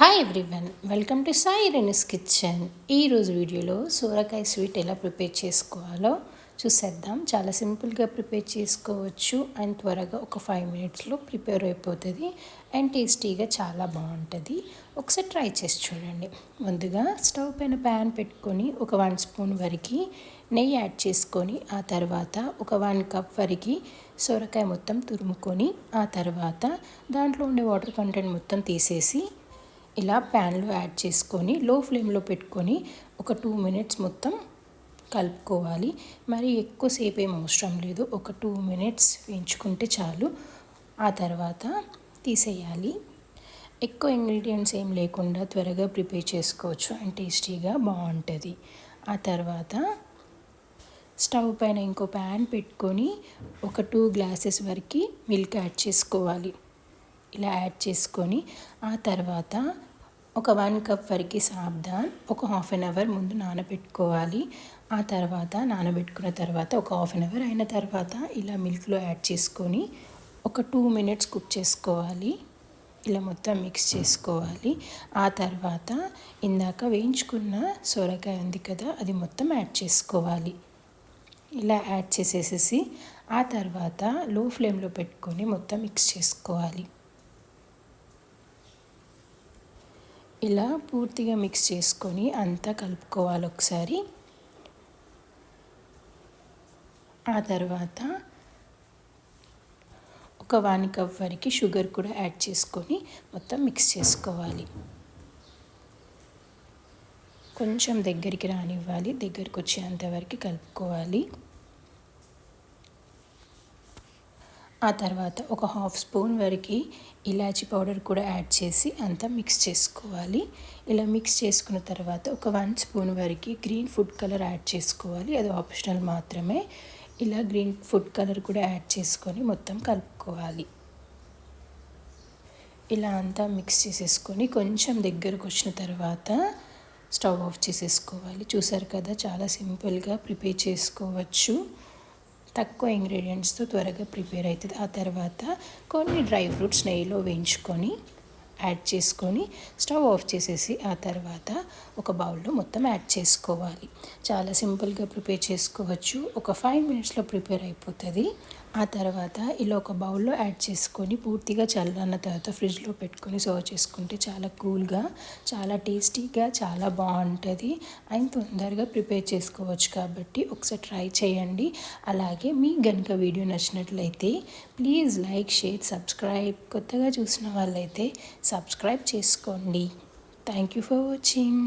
Hi everyone welcome to Sai Renis kitchen ఈరోజు వీడియోలో సూరకాయ sweet ఎలా ప్రిపేర్ చేసుకోవాలో చూసేద్దాం. చాలా సింపుల్గా ప్రిపేర్ చేసుకోవచ్చు అండ్ త్వరగా ఒక ఫైవ్ మినిట్స్లో ప్రిపేర్ అయిపోతుంది అండ్ టేస్టీగా చాలా బాగుంటుంది. ఒకసారి ట్రై చేసి చూడండి. ముందుగా స్టవ్ పైన ప్యాన్ పెట్టుకొని ఒక వన్ స్పూన్ వరకు నెయ్యి యాడ్ చేసుకొని ఆ తర్వాత ఒక వన్ కప్ వరకు సొరకాయ మొత్తం తురుముకొని ఆ తర్వాత దాంట్లో ఉండే వాటర్ కంటెంట్ మొత్తం తీసేసి ఇలా ప్యాన్లో యాడ్ చేసుకొని లో ఫ్లేమ్లో పెట్టుకొని ఒక టూ మినిట్స్ మొత్తం కలుపుకోవాలి. మరి ఎక్కువసేపు ఏం అవసరం లేదు. ఒక టూ మినిట్స్ వేయించుకుంటే చాలు. ఆ తర్వాత తీసేయాలి. ఎక్కువ ఇంగ్రీడియంట్స్ ఏం లేకుండా త్వరగా ప్రిపేర్ చేసుకోవచ్చు అండ్ టేస్టీగా బాగుంటుంది. ఆ తర్వాత స్టవ్ పైన ఇంకో ప్యాన్ పెట్టుకొని ఒక టూ గ్లాసెస్ వరకు మిల్క్ యాడ్ చేసుకోవాలి. ఇలా యాడ్ చేసుకొని ఆ తర్వాత ఒక వన్ కప్ వరకు సాబ్దాన్ ఒక హాఫ్ అన్ అవర్ ముందు నానబెట్టుకోవాలి. ఆ తర్వాత నానబెట్టుకున్న తర్వాత ఒక హాఫ్ అన్ అవర్ అయిన తర్వాత ఇలా మిల్క్లో యాడ్ చేసుకొని ఒక టూ మినిట్స్ కుక్ చేసుకోవాలి. ఇలా మొత్తం మిక్స్ చేసుకోవాలి. ఆ తర్వాత ఇందాక వేయించుకున్న సొరకాయ ఉంది కదా అది మొత్తం యాడ్ చేసుకోవాలి. ఇలా యాడ్ చేసేసేసి ఆ తర్వాత లో ఫ్లేమ్లో పెట్టుకొని మొత్తం మిక్స్ చేసుకోవాలి. ఇలా పూర్తిగా మిక్స్ చేసుకొని అంతా కలుపుకోవాలి ఒకసారి. ఆ తర్వాత ఒక వన్ కప్ వరకు షుగర్ కూడా యాడ్ చేసుకొని మొత్తం మిక్స్ చేసుకోవాలి. కొంచెం దగ్గరికి రానివ్వాలి దగ్గరికి వచ్చేంత వరకు కలుపుకోవాలి. ఆ తర్వాత ఒక హాఫ్ స్పూన్ వరకు ఇలాచి పౌడర్ కూడా యాడ్ చేసి అంతా మిక్స్ చేసుకోవాలి. ఇలా మిక్స్ చేసుకున్న తర్వాత ఒక వన్ స్పూన్ వరకు గ్రీన్ ఫుడ్ కలర్ యాడ్ చేసుకోవాలి. అది ఆప్షనల్ మాత్రమే. ఇలా గ్రీన్ ఫుడ్ కలర్ కూడా యాడ్ చేసుకొని మొత్తం కలుపుకోవాలి. ఇలా అంతా మిక్స్ చేసేసుకొని కొంచెం దగ్గరకు వచ్చిన తర్వాత స్టవ్ ఆఫ్ చేసేసుకోవాలి. చూసారు కదా చాలా సింపుల్గా ప్రిపేర్ చేసుకోవచ్చు. తక్కువ ఇంగ్రీడియంట్స్తో త్వరగా ప్రిపేర్ అవుతుంది ఆ తర్వాత కొన్ని డ్రై ఫ్రూట్స్ నెయ్యిలో వేయించుకొని యాడ్ చేసుకొని స్టవ్ ఆఫ్ చేసేసి ఆ తర్వాత ఒక బౌల్లో మొత్తం యాడ్ చేసుకోవాలి. చాలా సింపుల్గా ప్రిపేర్ చేసుకోవచ్చు. ఒక ఫైవ్ మినిట్స్లో ప్రిపేర్ అయిపోతుంది. ఆ తర్వాత ఇలా ఒక బౌల్లో యాడ్ చేసుకొని పూర్తిగా చల్లన్న తర్వాత ఫ్రిడ్జ్లో పెట్టుకొని సర్వ్ చేసుకుంటే చాలా కూల్గా చాలా టేస్టీగా చాలా బాగుంటుంది. అండ్ తొందరగా ప్రిపేర్ చేసుకోవచ్చు కాబట్టి ఒకసారి ట్రై చేయండి. అలాగే మీ కనుక వీడియో నచ్చినట్లయితే ప్లీజ్ లైక్ షేర్ సబ్స్క్రైబ్. కొత్తగా చూసిన వాళ్ళైతే సబ్స్క్రైబ్ చేసుకోండి. Thank you for watching.